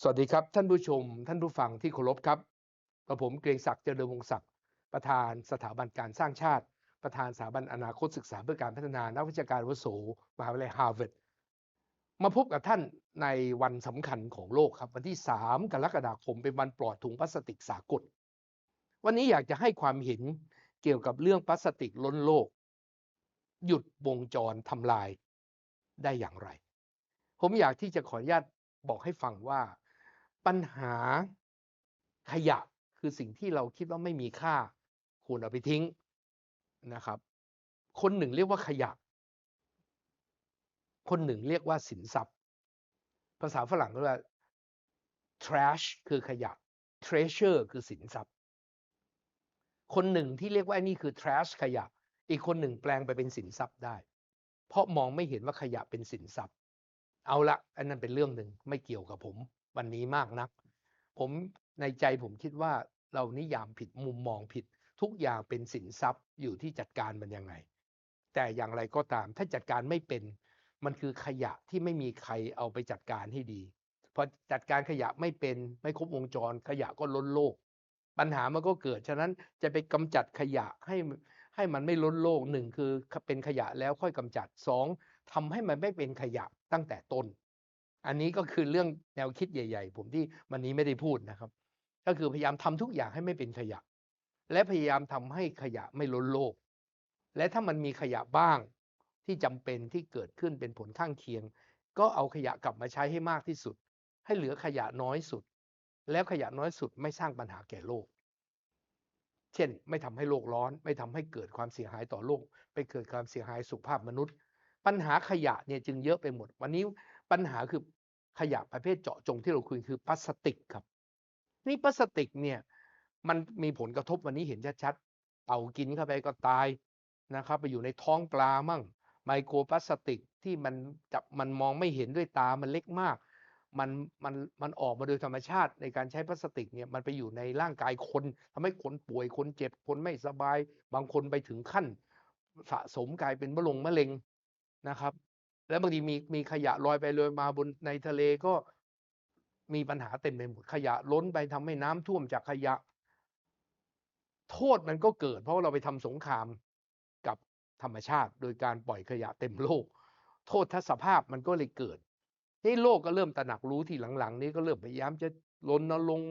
สวัสดีครับท่านผู้ชม ท่านผู้ฟังที่เคารพครับกับผมเกรียงศักดิ์เจริญวงศ์ศักดิ์ประธานสถาบันการสร้างชาติ ประธานสถาบันอนาคตศึกษาเพื่อการพัฒนานักวิชาการวุโสมหาวิทยาลัยฮาร์วาร์ดมาพบกับท่านในวันสำคัญของโลกครับ วันที่ 3 กรกฎาคมเป็นวันปลอดถุงพลาสติกสากล วันนี้อยากจะให้ความเห็นเกี่ยวกับเรื่องพลาสติกล้นโลก หยุดวงจรทำลายได้อย่างไร ผมอยากที่จะขออนุญาตบอกให้ฟังว่า ปัญหาขยะคือสิ่งที่เราคิดว่าไม่มีค่าควรเอาไปทิ้งนะครับ คนหนึ่งเรียกว่าขยะ คนหนึ่งเรียกว่าสินทรัพย์ ภาษาฝรั่งเรียกว่า trash คือขยะ treasure คือสินทรัพย์ คนหนึ่งที่เรียกว่านี่คือ trash ขยะ อีกคนหนึ่งแปลงไปเป็นสินทรัพย์ได้ เพราะมองไม่เห็นว่าขยะเป็นสินทรัพย์ เอาละอันนั้นเป็นเรื่องหนึ่งไม่เกี่ยวกับผม วันนี้มากนัก ผมในใจผมคิดว่าเรานิยามผิดมุมมองผิด ทุกอย่างเป็นสินทรัพย์อยู่ที่จัดการมันยังไง แต่อย่างไรก็ตามถ้าจัดการไม่เป็น มันคือขยะที่ไม่มีใครเอาไปจัดการให้ดีพอจัดการขยะไม่เป็นไม่ครบวงจรขยะก็ล้นโลก ปัญหามันก็เกิด ฉะนั้นจะไปกำจัดขยะให้ให้มันไม่ล้นโลกหนึ่งคือเป็นขยะแล้วค่อยกำจัดสองทำให้มันไม่เป็นขยะตั้งแต่ต้น อันนี้ก็คือเรื่องแนวคิดใหญ่ ๆ ผมที่วันนี้ไม่ได้พูดนะครับ ก็คือพยายามทำทุกอย่างให้ไม่เป็นขยะ และพยายามทำให้ขยะไม่ล้นโลก และถ้ามันมีขยะบ้างที่จำเป็นที่เกิดขึ้นเป็นผลข้างเคียง ก็เอาขยะกลับมาใช้ให้มากที่สุด ให้เหลือขยะน้อยสุด แล้วขยะน้อยสุดไม่สร้างปัญหาแก่โลก เช่น ไม่ทำให้โลกร้อน ไม่ทำให้เกิดความเสียหายต่อโลก ไปเกิดความเสียหายสุขภาพมนุษย์ ปัญหาขยะเนี่ยจึงเยอะไปหมด วันนี้ ปัญหาคือขยะประเภทเจาะจงที่เราคุยคือพลาสติกครับ นี่พลาสติกเนี่ยมันมีผลกระทบวันนี้เห็นชัดๆเต่ากินเข้าไปก็ตายนะครับ ไปอยู่ในท้องปลามั่ง ไมโครพลาสติกที่มันจับมันมองไม่เห็นด้วยตามันเล็กมาก มันมันมันออกมาโดยธรรมชาติในการใช้พลาสติกเนี่ยมันไปอยู่ในร่างกายคนทำให้คนป่วยคนเจ็บคนไม่สบาย บางคนไปถึงขั้น สะสมกลายเป็นมะลงมะเร็งนะครับ แล้วบางทีมีมีขยะลอยไปลอยมาบนในทะเลก็มีปัญหาเต็มไปหมดขยะล้นไปทำให้น้ำท่วมจากขยะ โทษมันก็เกิด เพราะเราไปทำสงครามกับธรรมชาติ โดยการปล่อยขยะเต็มโลก โทษทัศภาพมันก็เลยเกิดที่โลกก็เริ่มตระหนักรู้ที่หลังๆ นี้ก็เริ่มพยายามจะรณรง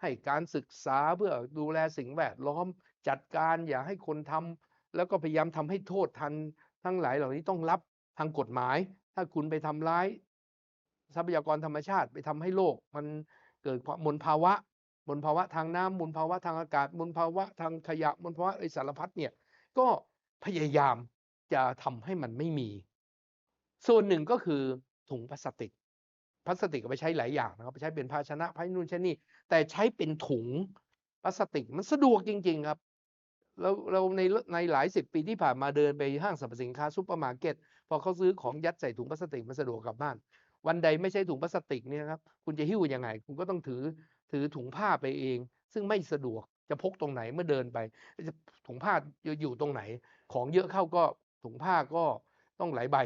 ให้การศึกษาเพื่อดูแลสิ่งแวดล้อมจัดการอย่าให้คนทำแล้วก็พยายามทำให้โทษทันทั้งหลายเหล่านี้ต้องรับ ทางกฎหมาย ถ้าคุณไปทำร้าย ทรัพยากรธรรมชาติไปทำให้โลก มันเกิดมลภาวะมลภาวะทางน้ำมลภาวะทางอากาศมลภาวะทางขยะมลภาวะไอสารพัดเนี่ยก็พยายามจะทำให้มันไม่มี ส่วนหนึ่งก็คือถุงพลาสติกพลาสติกไปใช้หลายอย่างนะครับไปใช้เป็นภาชนะภายนู่นใช้นี่ แต่ใช้เป็นถุงพลาสติกมันสะดวกจริง ๆ ครับ เราเราในในหลายสิบปีที่ผ่านมาเดินไปห้างสรรพสินค้าซูเปอร์มาร์เก็ต พอเขาซื้อของยัดใส่ถุงพลาสติกมันสะดวกกลับบ้าน วันใดไม่ใช่ถุงพลาสติกเนี่ยครับคุณจะหิ้วยังไง คุณก็ต้องถือถือถุงผ้าไปเอง ซึ่งไม่สะดวกจะพกตรงไหนเมื่อเดินไปจะถุงผ้าอยู่ตรงไหน ของเยอะเข้าก็ถุงผ้าก็ต้องหลายใบ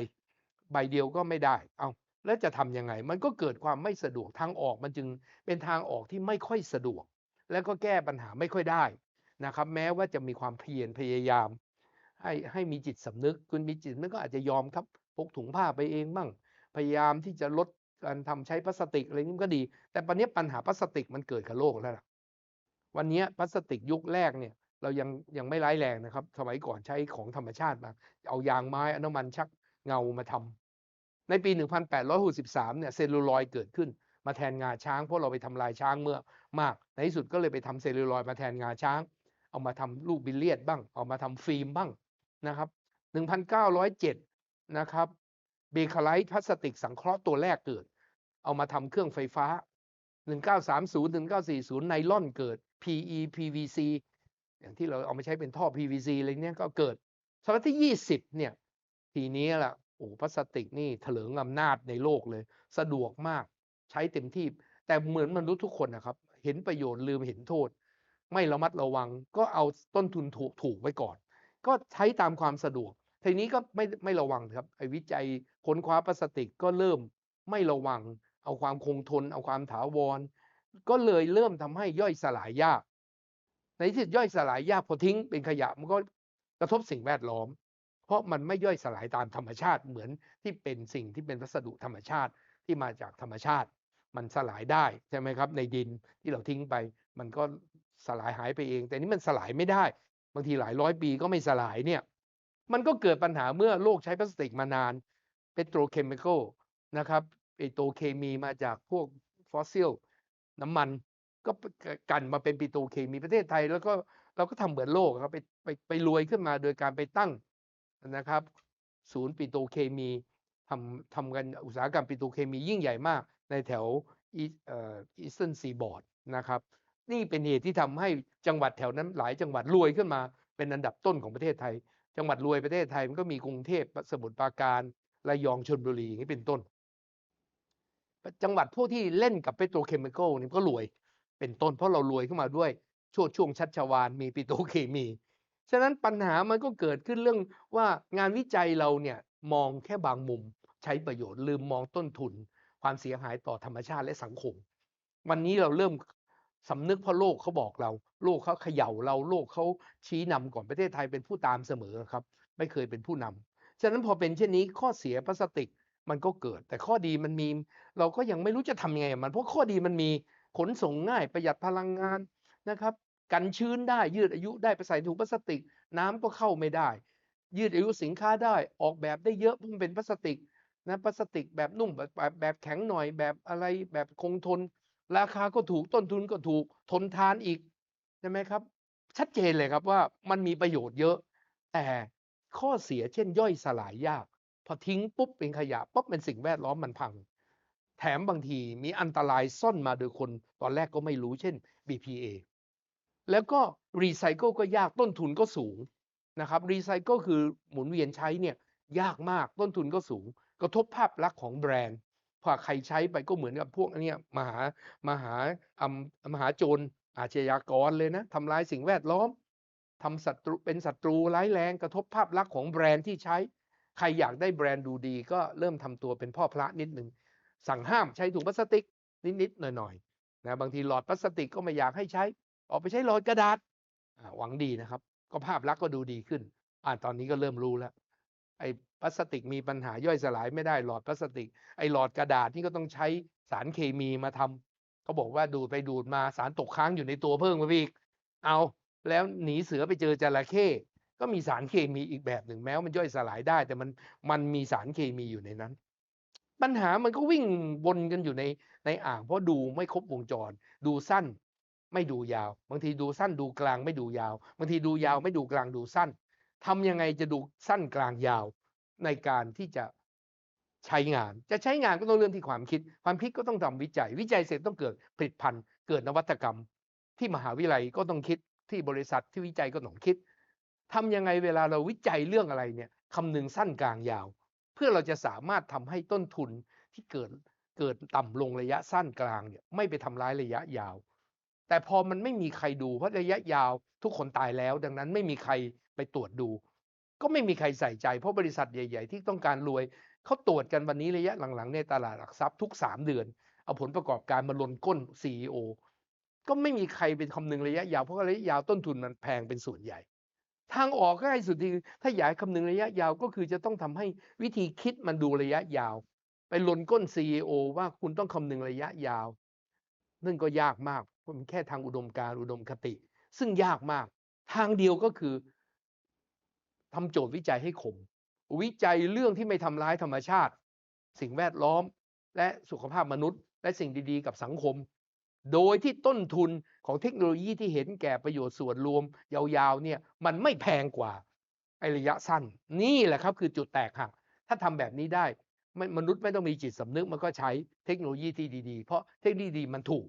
ใบเดียวก็ไม่ได้ เอาแล้วจะทำยังไง มันก็เกิดความไม่สะดวกทางออกมันจึงเป็นทางออกที่ไม่ค่อยสะดวก แล้วก็แก้ปัญหาไม่ค่อยได้นะครับ แม้ว่าจะมีความเพียรพยายาม ให้ให้มีจิตสำนึก คุณมีจิตสำนึกก็อาจจะยอมครับพกถุงผ้าไปเองบ้างพยายามที่จะลดการทำใช้พลาสติกอะไรนี้ก็ดี แต่ปัจจุบันปัญหาพลาสติกมันเกิดกับโลกแล้วล่ะวันนี้พลาสติกยุคแรกเนี่ย เรายังยังไม่ร้ายแรงนะครับ สมัยก่อนใช้ของธรรมชาติมาเอายางไม้อน้ำมันชักเงามาทำในปี 1863 เนี่ยเซลลูลอยด์เกิดขึ้น มาแทนงาช้างเพราะเราไปทำลายช้างเมื่อมาก ในที่สุดก็เลยไปทำเซลลูลอยด์มาแทนงาช้าง เอามาทำลูกบิลเลียดบ้าง เอามาทำฟิล์มบ้าง นะครับ1907นะครับเบคาไลท์พลาสติกสังเคราะห์ตัวแรกเกิด เอามาทำเครื่องไฟฟ้า 1930 1940 ไนล่อนเกิด PE PVC อย่างที่เราเอามาใช้เป็นท่อ PVC อะไรเนี้ยก็เกิดศตวรรษที่ 20 เนี่ย ทีนี้ล่ะโอ้พลาสติกนี่เถลิงอำนาจในโลกเลย สะดวกมากใช้เต็มที่ แต่เหมือนมนุษย์ทุกคนนะครับ เห็นประโยชน์ลืมเห็นโทษ ไม่ระมัดระวังก็เอาต้นทุนถูกถูกไว้ก่อน ก็ใช้ตามความสะดวกทีนี้ก็ไม่ไม่ระวังครับไอ้วิจัยค้นคว้าพลาสติกก็เริ่มไม่ระวัง เอาความคงทน เอาความถาวร ก็เลยเริ่มทำให้ย่อยสลายยาก ในที่สุดย่อยสลายยากพอทิ้งเป็นขยะมันก็กระทบสิ่งแวดล้อม เพราะมันไม่ย่อยสลายตามธรรมชาติเหมือนที่เป็นสิ่งที่เป็นวัสดุธรรมชาติที่มาจากธรรมชาติ มันสลายได้ใช่ไหมครับ ในดินที่เราทิ้งไป มันก็สลายหายไปเอง แต่นี่มันสลายไม่ได้ บางทีหลายร้อยปีก็ไม่สลายเนี่ยมันก็เกิดปัญหาเมื่อโลกใช้พลาสติกมานานเปโตรเคมีคอลนะครับไอตัวเคมีมาจากพวกฟอสซิลน้ำมันก็กันมาเป็นปิโตเคมีประเทศไทย แล้วก็เราก็ทำเหมือนโลกครับไปไปไปรวยขึ้นมาโดยการไปตั้งนะครับ ศูนย์ปิโตเคมีทำทำกันอุตสาหกรรมปิโตเคมียิ่งใหญ่มากในแถวอีเอ่ออีสเทิร์นซีบอร์ดนะครับ นี่เป็นเหตุที่ทำให้จังหวัดแถวนั้นหลายจังหวัดรวยขึ้นมา เป็นอันดับต้นของประเทศไทย จังหวัดรวยประเทศไทยมันก็มีกรุงเทพสมุทรปราการระยองชลบุรีอย่างนี้เป็นต้น จังหวัดพวกที่เล่นกับเปโตรเคมีคอลนี่ก็รวยเป็นต้น เพราะเรารวยขึ้นมาด้วยช่วงช่วงชัชวานมีปิโตรเคมี ฉะนั้นปัญหามันก็เกิดขึ้นเรื่องว่างานวิจัยเราเนี่ยมองแค่บางมุมใช้ประโยชน์ลืมมองต้นทุน ความเสียหายต่อธรรมชาติและสังคม วันนี้เราเริ่ม สำนึกเพราะโลกเขาบอกเรา โลกเขาเขย่าเราโลกเขาชี้นำก่อนประเทศไทยเป็นผู้ตามเสมอครับ ไม่เคยเป็นผู้นำฉะนั้นพอเป็นเช่นนี้ข้อเสียพลาสติกมันก็เกิด แต่ข้อดีมันมี เราก็ยังไม่รู้จะทำยังไงมันเพราะข้อดีมันมีขนส่งง่ายประหยัดพลังงานนะครับ กันชื้นได้ยืดอายุได้ไปใส่ถุงพลาสติก น้ำก็เข้าไม่ได้ ยืดอายุสินค้าได้ออกแบบได้เยอะเพราะมันเป็นพลาสติกนะพลาสติกแบบนุ่มแบบแบบแข็งหน่อยแบบอะไรแบบคงทน ราคาก็ถูกต้นทุนก็ถูกทนทานอีกใช่ไหมครับ ชัดเจนเลยครับว่ามันมีประโยชน์เยอะ แต่ข้อเสียเช่นย่อยสลายยาก พอทิ้งปุ๊บเป็นขยะปุ๊บเป็นสิ่งแวดล้อมมันพัง แถมบางทีมีอันตรายซ่อนมาโดยคนตอนแรกก็ไม่รู้เช่น BPA แล้วก็รีไซเคิลก็ยากต้นทุนก็สูงนะครับรีไซเคิลคือหมุนเวียนใช้เนี่ยยากมากต้นทุนก็สูง กระทบภาพลักษณ์ของแบรนด์ พอใครใช้ไปก็เหมือนกับพวกเนี้ยมหามหาอำมหาโจรอาชญากรเลยนะทำลายสิ่งแวดล้อมทำศัตรูเป็นศัตรูร้ายแรงกระทบภาพลักษณ์ของแบรนด์ที่ใช้ ใครอยากได้แบรนด์ดูดี ก็เริ่มทำตัวเป็นพ่อพระนิดหนึ่งสั่งห้ามใช้ถุงพลาสติกนิดๆหน่อยๆนะบางทีหลอดพลาสติกก็ไม่อยากให้ใช้ ออกไปใช้หลอดกระดาษหวังดีนะครับ ก็ภาพลักษณ์ก็ดูดีขึ้นอ่าตอนนี้ก็เริ่มรู้แล้วไอ้ พลาสติกมีปัญหาย่อยสลายไม่ได้หลอดพลาสติก ไอหลอดกระดาษนี่ก็ต้องใช้สารเคมีมาทำเขาบอกว่าดูดไปดูดมาสารตกค้างอยู่ในตัวเพิ่มมาอีก เอาแล้วหนีเสือไปเจอจระเข้ก็มีสารเคมีอีกแบบหนึ่งแม้ว่ามันย่อยสลายได้ แต่มันมันมีสารเคมีอยู่ในนั้น ปัญหามันก็วิ่งวนกันอยู่ในในอ่าง เพราะดูไม่ครบวงจร ดูสั้น ไม่ดูยาว บางทีดูสั้นดูกลางไม่ดูยาว บางทีดูยาวไม่ดูกลางดูสั้นทำยังไงจะดูสั้นกลางยาว ในการที่จะใช้งาน จะใช้งานก็ต้องเริ่มที่ความคิด ความคิดก็ต้องทำวิจัย วิจัยเสร็จต้องเกิดผลิตภัณฑ์ เกิดนวัตกรรม ที่มหาวิทยาลัยก็ต้องคิดที่บริษัทที่วิจัยก็ต้องคิดทำยังไงเวลาเราวิจัยเรื่องอะไรเนี่ยคำนึงสั้นกลางยาว เพื่อเราจะสามารถทำให้ต้นทุนที่เกิดเกิดต่ำลงระยะสั้นกลางเนี่ยไม่ไปทำร้ายระยะยาว แต่พอมันไม่มีใครดูเพราะระยะยาวทุกคนตายแล้ว ดังนั้นไม่มีใครไปตรวจดู ก็ไม่มีใครใส่ใจ เพราะบริษัทใหญ่ ๆ ที่ต้องการรวยเขาตรวจกันวันนี้ระยะหลังๆ ในตลาดหลักทรัพย์ทุกสามเดือน เอาผลประกอบการมาลนก้น CEO ก็ไม่มีใครเป็นคำนึงระยะยาวเพราะระยะยาวต้นทุนมันแพงเป็นส่วนใหญ่ ทางออกง่ายสุดที่ถ้าอยากคำนึงระยะยาวก็คือจะต้องทำให้วิธีคิดมันดูระยะยาว ไปลนก้น CEO ว่าคุณต้องคำนึงระยะยาวนั่นก็ยากมากเพราะมันแค่ทางอุดมการอุดมคติ ซึ่งยากมาก ทางเดียวก็คือ ทำโจทย์วิจัยให้คม วิจัยเรื่องที่ไม่ทำร้ายธรรมชาติ สิ่งแวดล้อม และสุขภาพมนุษย์ และสิ่งดีๆ กับสังคม โดยที่ต้นทุนของเทคโนโลยีที่เห็นแก่ประโยชน์ส่วนรวม ยาวๆเนี่ยมันไม่แพงกว่าไอระยะสั้น นี่แหละครับคือจุดแตกหักถ้าทำแบบนี้ได้มนุษย์ไม่ต้องมีจิตสำนึกมันก็ใช้เทคโนโลยีที่ดีๆ เพราะเทคโนโลยีดีมันถูก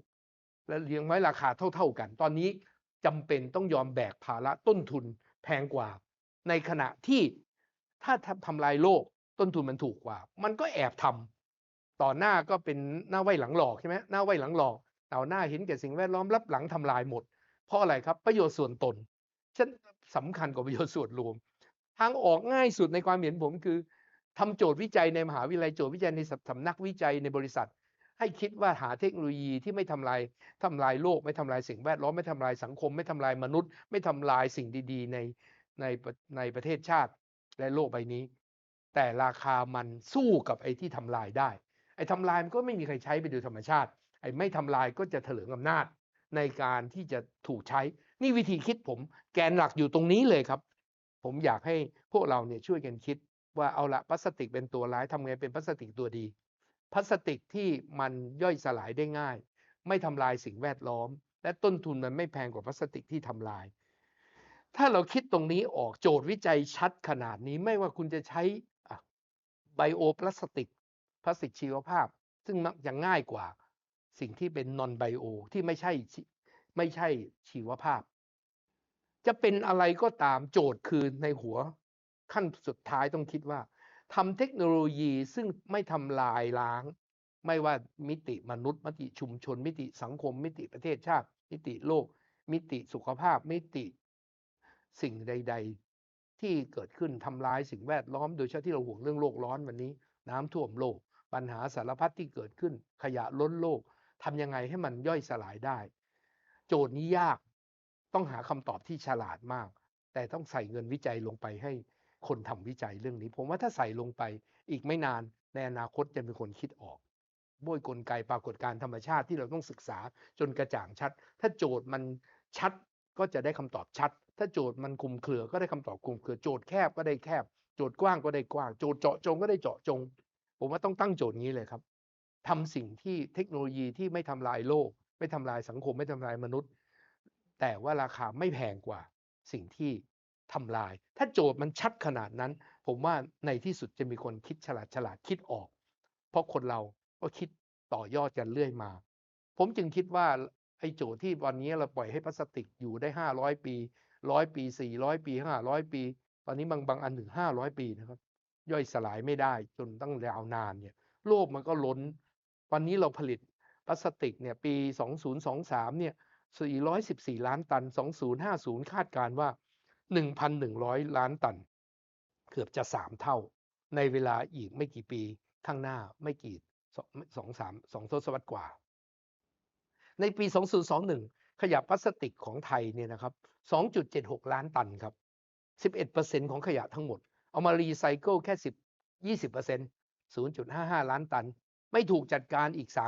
และเลี้ยงไว้ราคาเท่า ๆกัน ตอนนี้จำเป็นต้องยอมแบกภาระต้นทุนแพงกว่า ในขณะที่ถ้าทำลายโลกต้นทุนมันถูกกว่า มันก็แอบทำต่อหน้าก็เป็นหน้าไหวหลังหลอกใช่ไหมหน้าไหวหลังหลอกต่อหน้าเห็นแก่สิ่งแวดล้อมรับหลังทำลายหมด เพราะอะไรครับประโยชน์ส่วนตนฉันสำคัญกว่าประโยชน์ส่วนรวม ทางออกง่ายสุดในความเห็นผมคือทำโจทย์วิจัยในมหาวิทยาลัยโจทย์วิจัยในสำนักวิจัยในบริษัท ให้คิดว่าหาเทคโนโลยีที่ไม่ทำลายทำลายโลก ไม่ทำลายสิ่งแวดล้อมไม่ทำลายสังคม ไม่ทำลายมนุษย์ ไม่ทำลายสิ่งดี ๆ ใน ในในประเทศชาติและโลกใบนี้ แต่ราคามันสู้กับไอ้ที่ทำลายได้ ไอ้ทำลายมันก็ไม่มีใครใช้ไปโดยธรรมชาติ ไอ้ไม่ทำลายก็จะเถลิงอำนาจในการที่จะถูกใช้ นี่วิธีคิดผมแกนหลักอยู่ตรงนี้เลยครับ ผมอยากให้พวกเราเนี่ยช่วยกันคิดว่าเอาละพลาสติกเป็นตัวร้ายทำไงเป็นพลาสติกตัวดีพลาสติกที่มันย่อยสลายได้ง่าย ไม่ทำลายสิ่งแวดล้อม และต้นทุนมันไม่แพงกว่าพลาสติกที่ทำลาย ถ้าเราคิดตรงนี้ออกโจทย์วิจัยชัดขนาดนี้ไม่ว่าคุณจะใช้ไบโอพลาสติก พลาสติกชีวภาพ ซึ่งมักจะง่ายกว่าสิ่งที่เป็นนอนไบโอที่ไม่ใช่ไม่ใช่ชีวภาพ จะเป็นอะไรก็ตามโจทย์คือในหัวขั้นสุดท้ายต้องคิดว่าทำเทคโนโลยีซึ่งไม่ทำลายล้าง ไม่ว่ามิติมนุษย์ มิติชุมชน มิติสังคม มิติประเทศชาติ มิติโลก มิติสุขภาพ มิติ สิ่งใด ๆ ที่เกิดขึ้นทำลายสิ่งแวดล้อม โดยเฉพาะที่เราห่วงเรื่องโลกร้อนวันนี้ น้ำท่วมโลก ปัญหาสารพัดที่เกิดขึ้น ขยะล้นโลกทำยังไงให้มันย่อยสลายได้ โจทย์นี้ยากต้องหาคำตอบที่ฉลาดมาก แต่ต้องใส่เงินวิจัยลงไปให้คนทำวิจัยเรื่องนี้ ผมว่าถ้าใส่ลงไปอีกไม่นานในอนาคตจะมีคนคิดออกด้วยกลไกปรากฏการธรรมชาติที่เราต้องศึกษาจนกระจ่างชัด ถ้าโจทย์มันชัดก็จะได้คำตอบชัด ถ้าโจทย์มันคุมเครือก็ได้คำตอบคุมเครือโจทย์แคบก็ได้แคบ โจทย์กว้างก็ได้กว้าง โจทย์เจาะจงก็ได้เจาะจง ผมว่าต้องตั้งโจทย์นี้เลยครับทำสิ่งที่เทคโนโลยีที่ไม่ทำลายโลก ไม่ทำลายสังคมไม่ทำลายมนุษย์ แต่ว่าราคาไม่แพงกว่าสิ่งที่ทำลาย ถ้าโจทย์มันชัดขนาดนั้น ผมว่าในที่สุดจะมีคนคิดฉลาดฉลาดคิดออก เพราะคนเราก็คิดต่อยอดกันเรื่อยมา ผมจึงคิดว่าไอ้โจทย์ที่วันนี้เราปล่อยให้พลาสติกอยู่ได้ห้าร้อยปี ร้อยปีสี่ร้อยปีห้าร้อยปี ตอนนี้บางบางอันถึงห้าร้อยปีนะครับ ย่อยสลายไม่ได้จนตั้งยาวนานเนี่ยโลกมันก็ล้นวันนี้เราผลิตพลาสติกเนี่ยปี 2023เนี่ย414 ล้านตัน 2050 คาดการว่า 1,100 ล้านตัน เกือบจะ 3 เท่า ในเวลาอีกไม่กี่ปีข้างหน้าไม่กี่สองสามสองทศวรรษกว่า ในปี 2021 ขยะพลาสติกของไทยเนี่ยนะครับ 2.76 ล้านตันครับ 11%ของขยะทั้งหมด เอามารีไซเคิลแค่ 10 20% 0.55 ล้านตัน ไม่ถูกจัดการอีก 3%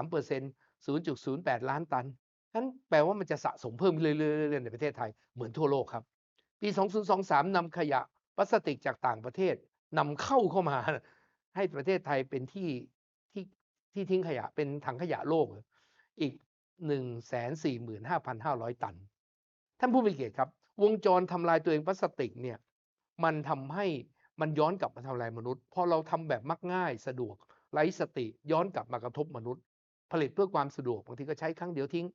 0.08 ล้านตัน นั้นแปลว่ามันจะสะสมเพิ่มเรื่อยๆในประเทศไทยเหมือนทั่วโลกครับ ปี 2023นำขยะพลาสติกจากต่างประเทศนำเข้าเข้ามา ให้ประเทศไทยเป็นที่ที่ที่ทิ้งขยะเป็นถังขยะโลก อีก 145,500 ตัน ท่านผู้มีเกียรติครับ วงจรทำลายตัวเองพลาสติกเนี่ยมันทำให้มันย้อนกลับมาทำลายมนุษย์ พอเราทำแบบมักง่ายสะดวกไร้สติย้อนกลับมากระทบมนุษย์ ผลิตเพื่อความสะดวก บางทีก็ใช้ครั้งเดียวทิ้ง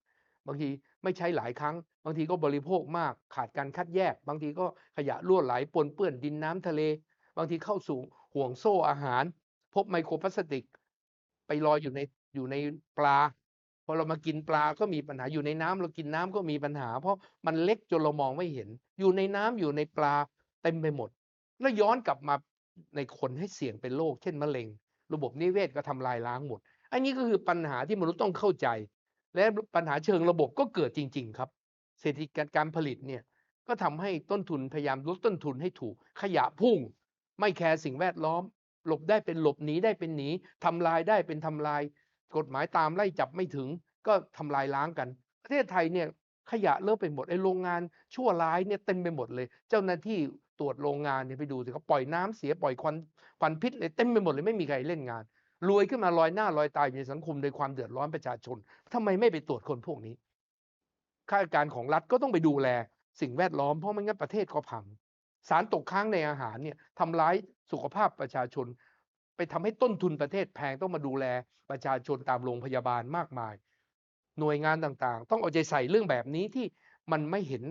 บางทีไม่ใช้หลายครั้ง บางทีก็บริโภคมากขาดการคัดแยก บางทีก็ขยะล่วไหลปนเปื้อนดินน้ำทะเล บางทีเข้าสู่ห่วงโซ่อาหาร พบไมโครพลาสติก ไปลอยอยู่ในอยู่ในปลา พอเรามากินปลาก็มีปัญหาอยู่ในน้ำเรากินน้ำก็มีปัญหา เพราะมันเล็กจนเรามองไม่เห็น อยู่ในน้ำอยู่ในปลาเต็มไปหมด แล้วย้อนกลับมาในคนให้เสี่ยงเป็นโรคเช่นมะเร็ง ระบบนิเวศก็ทำลายล้างหมด อันนี้ก็คือปัญหาที่มนุษย์ต้องเข้าใจ และปัญหาเชิงระบบก็เกิดจริง ๆ ครับ เศรษฐกิจการผลิตเนี่ยก็ทำให้ต้นทุนพยายามลดต้นทุนให้ถูก ขยะพุ่ง ไม่แคร์สิ่งแวดล้อม หลบได้เป็นหลบหนีได้เป็นหนีทำลายได้เป็นทำลาย กฎหมายตามไล่จับไม่ถึง ก็ทำลายล้างกัน ประเทศไทยเนี่ยขยะเลิกไปหมดไอ้โรงงานชั่วร้ายเนี่ยเต็มไปหมดเลย เจ้าหน้าที่ตรวจโรงงานเนี่ยไปดูสิเขาปล่อยน้ำเสียปล่อยควันควันพิษเลยเต็มไปหมดเลยไม่มีใครเล่นงานรวยขึ้นมาลอยหน้าลอยตายในสังคมโดยความเดือดร้อนประชาชนทำไมไม่ไปตรวจคนพวกนี้ข้าราชการของรัฐก็ต้องไปดูแล สิ่งแวดล้อมเพราะไม่งั้นประเทศก็พัง สารตกค้างในอาหารเนี่ยทำร้ายสุขภาพประชาชน ทำให้ต้นทุนประเทศแพงต้องมาดูแลประชาชนตามโรงพยาบาลมากมาย หน่วยงานต่างๆ ต้องเอาใจใส่เรื่องแบบนี้ที่มันไม่เห็น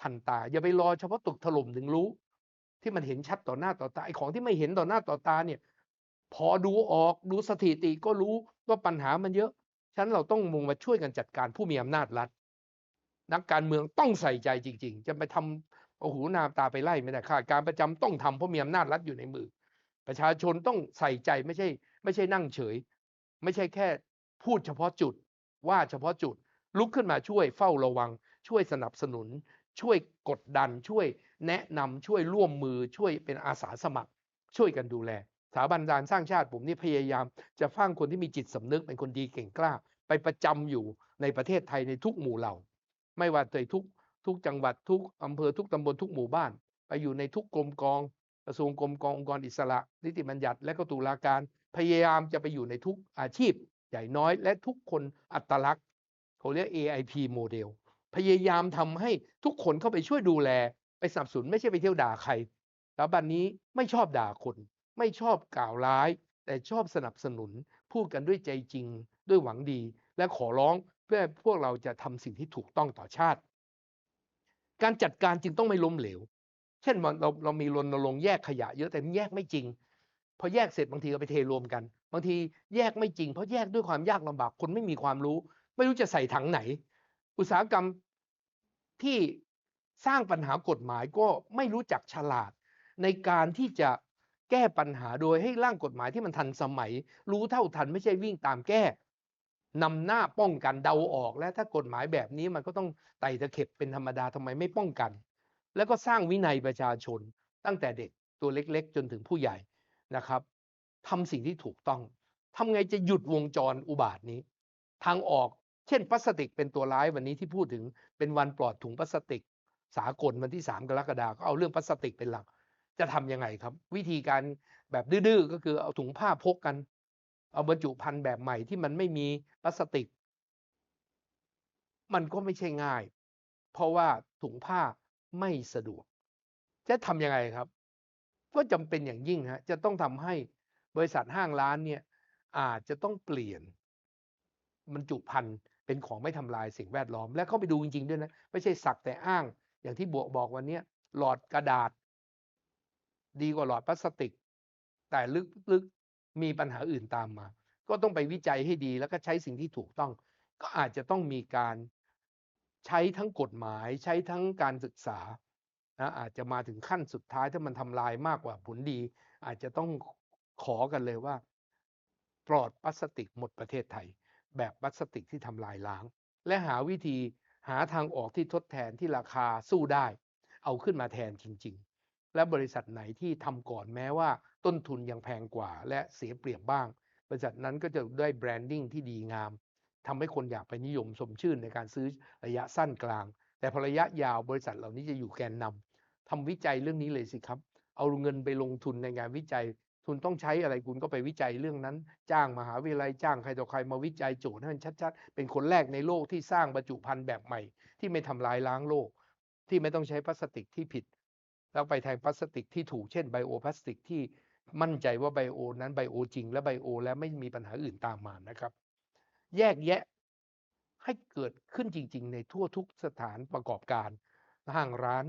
ทันตา อย่าไปรอเฉพาะตึกถล่มถึงรู้ ที่มันเห็นชัดต่อหน้าต่อตาไอ้ของที่ไม่เห็นต่อหน้าต่อตาเนี่ย พอดูออกดูสถิติก็รู้ว่าปัญหามันเยอะฉะนั้นเราต้องมุงมาช่วยกันจัดการผู้มีอำนาจรัฐนักการเมืองต้องใส่ใจจริง ๆ จะไปทำโอ้โหนามตาไปไล่ไม่ได้ข้าการประจำต้องทำเพราะมีอำนาจรัฐอยู่ในมือ ประชาชนต้องใส่ใจไม่ใช่ ไม่ใช่นั่งเฉย ไม่ใช่แค่พูดเฉพาะจุดว่าเฉพาะจุดลุกขึ้นมาช่วยเฝ้าระวัง ช่วยสนับสนุน ช่วยกดดัน ช่วยแนะนำช่วยร่วมมือ ช่วยเป็นอาสาสมัคร ช่วยกันดูแลสถาบันการสร้างชาติผมนี่พยายาม จะสร้างคนที่มีจิตสำนึกเป็นคนดีเก่งกล้า ไปประจำอยู่ในประเทศไทยในทุกหมู่เหล่า ไม่ว่าในทุกทุกจังหวัดทุกอำเภอทุกตำบลทุกหมู่บ้าน ไปอยู่ในทุกกรมกอง กระทรวงกรมกององค์กรอิสระ นิติบัญญัติ และก็ตุลาการพยายามจะไปอยู่ในทุกอาชีพใหญ่น้อย และทุกคนอัตลักษณ์เขาเรียก AIP โมเดลพยายามทำให้ทุกคนเข้าไปช่วยดูแล ไปสนับสนุนไม่ใช่ไปเที่ยวด่าใครสถาบันนี้ไม่ชอบด่าคน ไม่ชอบกล่าวร้าย แต่ชอบสนับสนุน พูดกันด้วยใจจริง ด้วยหวังดี และขอร้องเพื่อพวกเราจะทำสิ่งที่ถูกต้องต่อชาติ การจัดการจึงต้องไม่ล้มเหลว เช่นเราเรามีรณรงค์แยกขยะเยอะแต่แยกไม่จริงพอแยกเสร็จบางทีก็ไปเทรวมกัน บางทีแยกไม่จริง เพราะแยกด้วยความยากลำบากคนไม่มีความรู้ ไม่รู้จะใส่ถังไหน อุตสาหกรรมที่สร้างปัญหากฎหมายก็ไม่รู้จักฉลาด ในการที่จะแก้ปัญหาโดยให้ร่างกฎหมายที่มันทันสมัย รู้เท่าทันไม่ใช่วิ่งตามแก้นำหน้าป้องกันเดาออก และถ้ากฎหมายแบบนี้มันก็ต้องไต่ตะเข็บเป็นธรรมดาทำไมไม่ป้องกัน แล้วก็สร้างวินัยประชาชน ตั้งแต่เด็กตัวเล็กๆ จนถึงผู้ใหญ่นะครับทำสิ่งที่ถูกต้องทำไงจะหยุดวงจรอุบาทนี้ ทางออกเช่นพลาสติกเป็นตัวร้ายวันนี้ที่พูดถึงเป็นวันปลอดถุงพลาสติก สากลวันที่ 3 กรกฎาคมก็เอาเรื่องพลาสติกเป็นหลัก จะทำยังไงครับ วิธีการแบบดื้อๆก็คือเอาถุงผ้าพกกัน เอาบรรจุภัณฑ์แบบใหม่ที่มันไม่มีพลาสติก มันก็ไม่ใช่ง่าย เพราะว่าถุงผ้า ไม่สะดวก จะทำยังไงครับ ก็จำเป็นอย่างยิ่งฮะจะต้องทำให้บริษัทห้างร้านเนี่ยอาจจะต้องเปลี่ยนบรรจุภัณฑ์เป็นของไม่ทำลายสิ่งแวดล้อม และเข้าไปดูจริงๆด้วยนะ ไม่ใช่สักแต่อ้างอย่างที่บวกบอกวันนี้หลอดกระดาษ ดีกว่าหลอดพลาสติก แต่ลึกๆมีปัญหาอื่นตามมา ก็ต้องไปวิจัยให้ดีแล้วก็ใช้สิ่งที่ถูกต้อง ก็อาจจะต้องมีการ ใช้ทั้งกฎหมายใช้ทั้งการศึกษานะอาจจะมาถึงขั้นสุดท้ายถ้ามันทำลายมากกว่าผลดี อาจจะต้องขอกันเลยว่า ปลอดพลาสติกหมดประเทศไทย แบบพลาสติกที่ทำลายล้าง และหาวิธีหาทางออกที่ทดแทนที่ราคาสู้ได้ เอาขึ้นมาแทนจริง ๆ และบริษัทไหนที่ทำก่อนแม้ว่า ต้นทุนยังแพงกว่า และเสียเปรียบบ้าง บริษัทนั้นก็จะได้แบรนดิ้งที่ดีงาม ทำให้คนอยากไปนิยมสมชื่นในการซื้อระยะสั้นกลาง แต่พอระยะยาวบริษัทเหล่านี้จะอยู่แกนนำทำวิจัยเรื่องนี้เลยสิครับ เอาเงินไปลงทุนในงานวิจัย ทุนต้องใช้อะไรคุณก็ไปวิจัยเรื่องนั้น จ้างมหาวิทยาลัยจ้างใครต่อใครมาวิจัยโจทย์ให้มันชัดๆ เป็นคนแรกในโลกที่สร้างบรรจุภัณฑ์แบบใหม่ ที่ไม่ทำลายล้างโลก ที่ไม่ต้องใช้พลาสติกที่ผิด แล้วไปแทนพลาสติกที่ถูกเช่นไบโอพลาสติกที่มั่นใจว่าไบโอนั้นไบโอจริงและไบโอ แล้วไม่มีปัญหาอื่นตามมานะครับ แยกแยะ ให้เกิดขึ้นจริง ๆ ในทั่วทุกสถานประกอบการ ห้างร้าน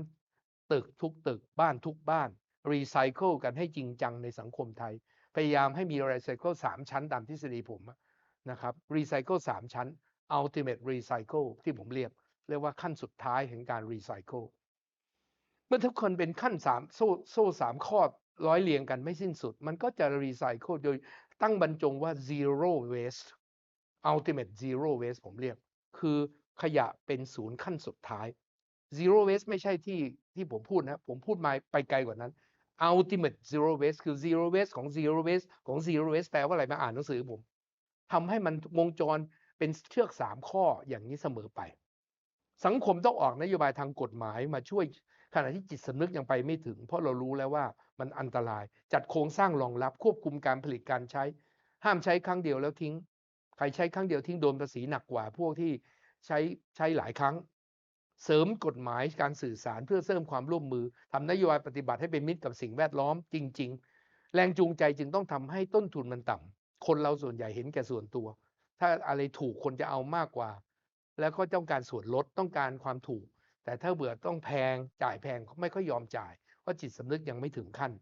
ตึกทุกตึกบ้านทุกบ้าน รีไซเคิลกันให้จริงจังในสังคมไทย พยายามให้มีรีไซเคิลสามชั้นตามทฤษฎีผมนะครับรีไซเคิลสามชั้น ultimate recycle ที่ผมเรียก เรียกว่าขั้นสุดท้ายแห่งการรีไซเคิลเมื่อทุกคนเป็นขั้นสามโซ่โซ่สามข้อร้อยเรียงกันไม่สิ้นสุด มันก็จะรีไซเคิลโดยตั้งบรรจงว่า zero waste ultimate zero waste ผมเรียก คือขยะเป็นศูนย์ขั้นสุดท้าย zero waste ไม่ใช่ที่ที่ผมพูดนะ ผมพูดมาไปไกลกว่านั้น ultimate zero waste คือ zero waste ของ zero waste ของ zero waste แปลว่าอะไรมาอ่านหนังสือผมทำให้มันวงจรเป็นเชือกสามข้ออย่างนี้เสมอไป สังคมต้องออกนโยบายทางกฎหมายมาช่วยขณะที่จิตสำนึกยังไปไม่ถึง เพราะเรารู้แล้วว่ามันอันตราย จัดโครงสร้างรองรับควบคุมการผลิตการใช้ ห้ามใช้ครั้งเดียวแล้วทิ้ง ใครใช้ครั้งเดียวทิ้งโดนภาษีหนักกว่าพวกที่ใช้ใช้หลายครั้ง เสริมกฎหมายการสื่อสารเพื่อเสริมความร่วมมือทำนโยบายปฏิบัติให้เป็นมิตรกับสิ่งแวดล้อมจริง ๆ แรงจูงใจจึงต้องทำให้ต้นทุนมันต่ำคนเราส่วนใหญ่เห็นแก่ส่วนตัว ถ้าอะไรถูกคนจะเอามากกว่า แล้วก็ต้องการส่วนลดต้องการความถูก แต่ถ้าเบื่อต้องแพงจ่ายแพงเขาไม่ค่อยยอมจ่ายเพราะจิตสำนึกยังไม่ถึงขั้น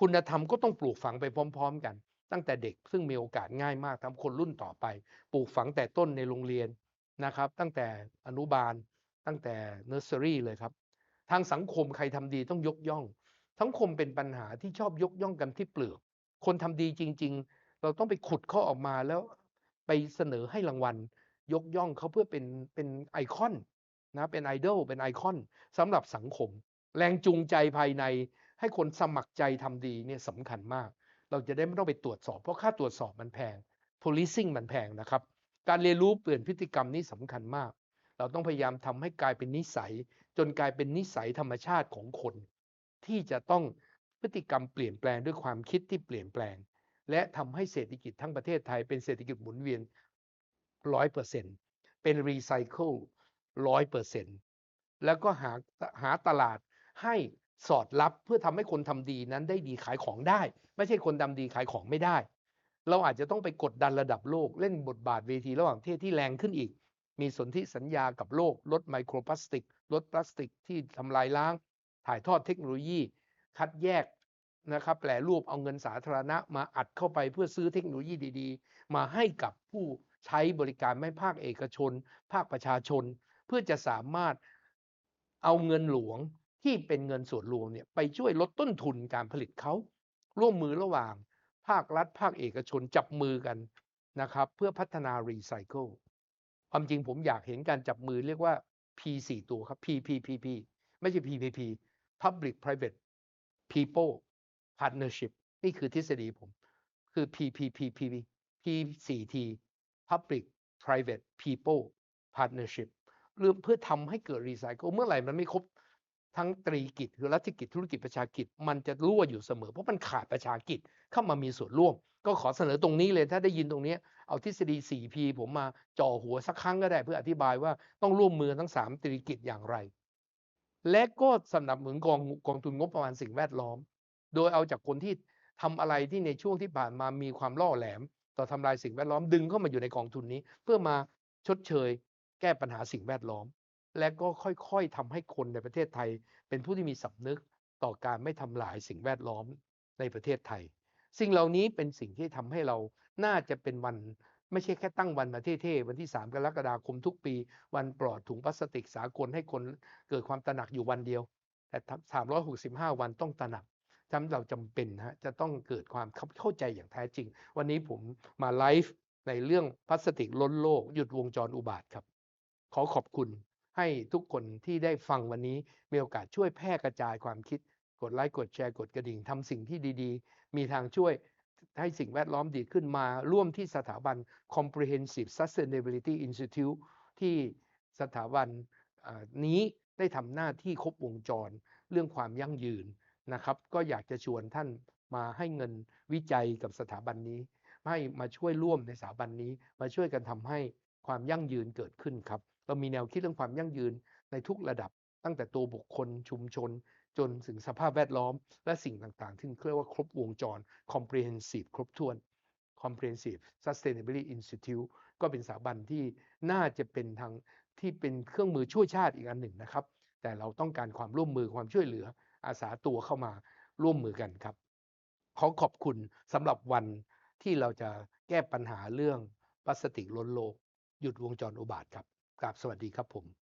คุณธรรมก็ต้องปลูกฝังไปพร้อม ๆ กัน ตั้งแต่เด็กซึ่งมีโอกาสง่ายมากทำคนรุ่นต่อไป ปลูกฝังแต่ต้นในโรงเรียนนะครับ ตั้งแต่อนุบาล ตั้งแต่เนอร์เซอรี่เลยครับ ทางสังคมใครทำดีต้องยกย่องสังคมเป็นปัญหาที่ชอบยกย่องกันที่เปลือก คนทำดีจริง ๆ เราต้องไปขุดข้อออกมาแล้วไปเสนอให้รางวัล ยกย่องเขาเพื่อเป็นเป็นไอคอนนะเป็นไอดอลเป็นไอคอนสำหรับสังคม แรงจูงใจภายในให้คนสมัครใจทำดีเนี่ยสำคัญมาก เราจะได้ไม่ต้องไปตรวจสอบ เพราะค่าตรวจสอบมันแพง policing มันแพงนะครับ การเรียนรู้เปลี่ยนพฤติกรรมนี่สำคัญมาก เราต้องพยายามทำให้กลายเป็นนิสัย จนกลายเป็นนิสัยธรรมชาติของคน ที่จะต้องพฤติกรรมเปลี่ยนแปลงด้วยความคิดที่เปลี่ยนแปลง และทำให้เศรษฐกิจทั้งประเทศไทยเป็นเศรษฐกิจหมุนเวียนร้อยเปอร์เซ็นเป็นรีไซเคิลร้อยเปอร์เซ็นแล้วก็หาหาตลาดให้สอดรับเพื่อทำให้คนทำดีนั้นได้ดีขายของได้ ไม่ใช่คนทำดีขายของไม่ได้ เราอาจจะต้องไปกดดันระดับโลกเล่นบทบาทเวทีระหว่างประเทศที่แรงขึ้นอีก มีสนธิสัญญากับโลก ลดไมโครพลาสติก ลดพลาสติกที่ทำลายล้าง ถ่ายทอดเทคโนโลยี คัดแยกนะครับแปลรูปเอาเงินสาธารณะมาอัดเข้าไปเพื่อซื้อเทคโนโลยีดีๆ มาให้กับผู้ใช้บริการไม่ภาคเอกชน ภาคประชาชน เพื่อจะสามารถเอาเงินหลวงที่เป็นเงินส่วนรวมเนี่ยไปช่วยลดต้นทุนการผลิตเขา ร่วมมือระหว่าง ภาครัฐ ภาคเอกชนจับมือกันนะครับ เพื่อพัฒนารีไซเคิลความจริงผมอยากเห็นการจับมือเรียกว่า P 4ตัวครับ P P P P ไม่ใช่ P P P Public Private People Partnership นี่คือทฤษฎีผม คือ P P P P P 4 T Public Private People Partnership เรื่องเพื่อทำให้เกิดรีไซเคิลเมื่อไหร่มันไม่ครบ ทั้งตรีกิจคือรัฐกิจธุรกิจประชากิจ มันจะรั่วอยู่เสมอ เพราะมันขาดประชากิจเข้ามามีส่วนร่วม ก็ขอเสนอตรงนี้เลยถ้าได้ยินตรงนี้ เอาทฤษฎี 4P ผมมาจ่อหัวสักครั้งก็ได้ เพื่ออธิบายว่าต้องร่วมมือทั้ง 3 ตรีกิจอย่างไร และก็สนับสนุนกองกองทุนงบประมาณสิ่งแวดล้อม โดยเอาจากคนที่ทำอะไรที่ในช่วงที่ผ่านมามีความล่อแหลม ต่อทำลายสิ่งแวดล้อมดึงเข้ามาอยู่ในกองทุนนี้ เพื่อมาชดเชย แก้ปัญหาสิ่งแวดล้อม และก็ค่อยๆทำให้คนในประเทศไทย เป็นผู้ที่มีสำนึกต่อการไม่ทำลายสิ่งแวดล้อมในประเทศไทย สิ่งเหล่านี้เป็นสิ่งที่ทำให้เราน่าจะเป็นวันไม่ใช่แค่ตั้งวันมาเท่ๆ วันที่ 3 กรกฎาคมทุกปี วันปลอดถุงพลาสติกสากลให้คนเกิดความตระหนักอยู่วันเดียว แต่ 365 วันต้องตระหนักจำเราจำเป็นฮะจะต้องเกิดความเข้าใจอย่างแท้จริง วันนี้ผมมาไลฟ์ในเรื่องพลาสติกล้นโลก หยุดวงจรอุบาทครับ ขอขอบคุณ ให้ทุกคนที่ได้ฟังวันนี้มีโอกาสช่วยแพร่กระจายความคิด กดไลค์กดแชร์กดกระดิ่งทำสิ่งที่ดีๆ มีทางช่วยให้สิ่งแวดล้อมดีขึ้นมา ร่วมที่สถาบัน Comprehensive Sustainability Institute ที่สถาบันนี้ได้ทำหน้าที่ครบวงจรเรื่องความยั่งยืนนะครับ ก็อยากจะชวนท่านมาให้เงินวิจัยกับสถาบันนี้ ให้มาช่วยร่วมในสถาบันนี้ มาช่วยกันทำให้ความยั่งยืนเกิดขึ้นครับ เรามีแนวคิดเรื่องความยั่งยืนในทุกระดับตั้งแต่ตัวบุคคลชุมชน จนถึงสภาพแวดล้อม และสิ่งต่างๆ ที่เรียกว่าครบวงจร comprehensive ครบถ้วน comprehensive sustainability institute ก็เป็นสถาบันที่น่าจะเป็นทางที่เป็นเครื่องมือช่วยชาติอีกอันหนึ่งนะครับ แต่เราต้องการความร่วมมือความช่วยเหลือ อาสาตัวเข้ามาร่วมมือกันครับ ขอขอบคุณสำหรับวันที่เราจะแก้ปัญหาเรื่องพลาสติกล้นโลก หยุดวงจรอุบาทครับ กราบสวัสดีครับผม